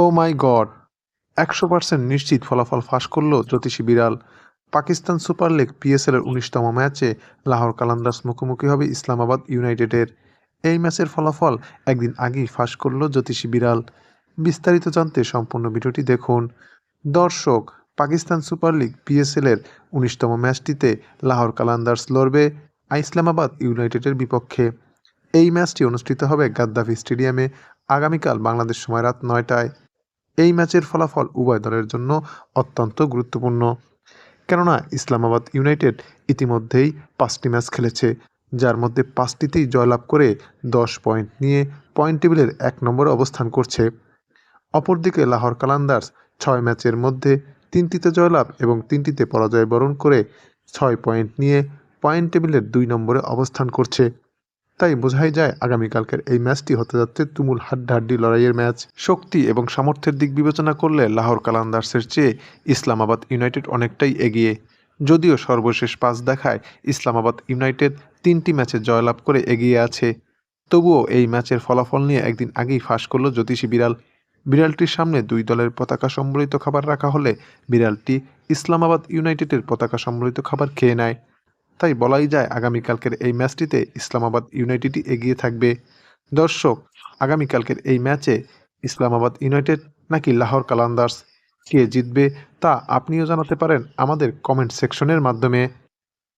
ও মাই god একশো percent নিশ্চিত ফলাফল ফাঁস করল জ্যোতিষী বিড়াল। পাকিস্তান সুপার লিগ পিএসএলের উনিশতম ম্যাচে লাহোর কালান্দার্স মুখোমুখি হবে ইসলামাবাদ ইউনাইটেডের। এই ম্যাচের ফলাফল একদিন আগেই ফাঁস করল জ্যোতিষী বিড়াল। বিস্তারিত জানতে সম্পূর্ণ ভিডিওটি দেখুন। দর্শক, পাকিস্তান সুপার লিগ পিএসএলের উনিশতম ম্যাচটিতে লাহোর কালান্দার্স লড়বে ইসলামাবাদ ইউনাইটেডের বিপক্ষে। এই ম্যাচটি অনুষ্ঠিত হবে গাদ্দাফি স্টেডিয়ামে। আগামীকাল বাংলাদেশ সময় রাত নয়টায়। এই ম্যাচের ফলাফল উভয় দলের জন্য অত্যন্ত গুরুত্বপূর্ণ। কেননা ইসলামাবাদ ইউনাইটেড ইতিমধ্যেই পাঁচটি ম্যাচ খেলেছে, যার মধ্যে পাঁচটিতেই জয়লাভ করে দশ পয়েন্ট নিয়ে পয়েন্ট টেবিলের এক নম্বরে অবস্থান করছে। অপরদিকে লাহোর কালান্দার্স ছয় ম্যাচের মধ্যে তিনটিতে জয়লাভ এবং তিনটিতে পরাজয় বরণ করে ছয় পয়েন্ট নিয়ে পয়েন্ট টেবিলের দুই নম্বরে অবস্থান করছে। তাই বোঝাই যায় আগামীকালকের এই ম্যাচটি হতে যাচ্ছে তুমুল হাড্ডাহাড্ডি লড়াইয়ের ম্যাচ। শক্তি এবং সামর্থ্যের দিক বিবেচনা করলে লাহোর কালান্দার্সের চেয়ে ইসলামাবাদ ইউনাইটেড অনেকটাই এগিয়ে। যদিও সর্বশেষ পাঁচ দেখায় ইসলামাবাদ ইউনাইটেড তিনটি ম্যাচে জয়লাভ করে এগিয়ে আছে। তবুও এই ম্যাচের ফলাফল নিয়ে একদিন আগেই ফাঁস করল জ্যোতিষী বিড়াল। বিড়ালটির সামনে দুই দলের পতাকা সম্বলিত খাবার রাখা হলে বিড়ালটি ইসলামাবাদ ইউনাইটেডের পতাকা সম্বলিত খাবার খেয়ে নেয়। তাই বলাই যায় আগামীকালকের এই ম্যাচটিতে ইসলামাবাদ ইউনাইটেডই এগিয়ে থাকবে। দর্শক, আগামীকালকের এই ম্যাচে ইসলামাবাদ ইউনাইটেড নাকি লাহোর কালান্দার্স কে জিতবে তা আপনিও জানাতে পারেন আমাদের কমেন্ট সেকশনের মাধ্যমে।